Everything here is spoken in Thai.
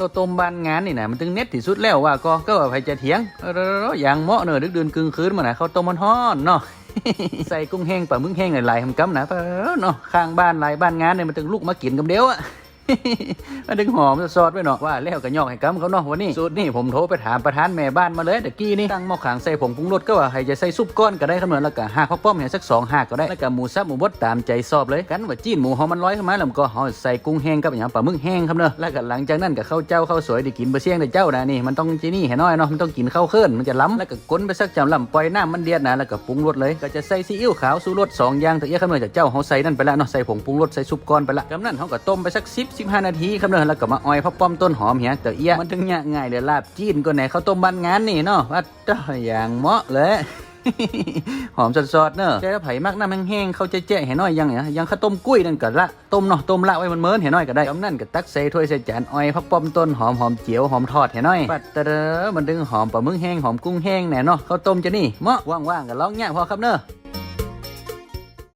ข้าวต้มบ้านงานนี่นะมันถึงเน็ตที่สุดแล้วว่าก็ก็ว่าใครจะเถียงเอออย่างเหมาะเนอะดึกดื่นกึ่งคืนมานะข้าวต้มมันฮ้อนเนาะใส่กุ้งแห้งปลาหมึกแห้งหลายๆทำกำนะเปล่าเนาะข้างบ้านหลายบ้านงานเนี่ยมันถึงลูกมากินกับเดียวอะ มันถึงหอมซอสไว้เนาะว่าแล้วก็ยอกให้กำเขาเนาะวันนี้สูตรนี่ผมโทรไปถามประธานแม่บ้านมาเลยตะกี้นี่ตั้งหม้อขางใส่ผงปรุงรสก็ว่าให้จะใส่ซุปก้อนก็ได้คำนวณแล้วก็หักข้าวป้อมเนี่ยสักสองหักก็ได้แล้วก็หมูสับหมูบดตามใจชอบเลยกันว่าจีนหมูหอมมันร้อยขึ้นมาแล้วก็ห่อใส่กุ้งแห้งกับอย่างปลาหมึกแห้งครับเนาะแล้วก็หลังจากนั้นก็ข้าวเจ้าข้าวสวยได้กินบะเสียงได้เจ้านะนี่มันต้องจีนี่ให้น้อยเนาะมันต้องกินข้าวเคลื่อนมันจะล้ำแล้วก็ก้นไปสักจำลำปล่อยน้ำมันเดือดนะแล้วก็ปรุงรสเลยก็จะใส่ซีอิ๊วขาวสูรสสองอย่างต่เอี้ยคำนวณจากเจ้าเขาใส่นั่นไปล้วเนาะใส่ผงปรุงรสใส่ซุปก้อนไปละกำนั้นเขาก็ต้มไปสัก10 15 นาทีครับเนาะแล้วก็มาออยพับป้อมต้นหอมเหียแต่เอี้ยมันถึงยากง่ายเดี๋ยวลาบจีนก็ไหนเขาต้มบ้านงานนี่เนาะว่าจ้าอย่างเหมาะเลยหอมสดๆเนอะแต่ถ้ไผ่มักน้ำแห้งๆเขาจะแจ้ให้น้อยยังเนี่ยยังข้าวต้มกุ้ยนั่นก็ละต้มเนาะต้มละไว้มันเมินให้น้อยก็ได้กำนั่นก็ตักใส่ถ้วยใส่จานอ้อยพักป้อมต้นหอมหอมเจียวหอมทอดให้น้อยปัดเตอมันดึงหอมปลาหมึกแห้งหอมกุ้งแห้งแน่เนาะข้าวต้มจะนี่เหมาะว่างๆก็ลองแง่พอครับเนอะ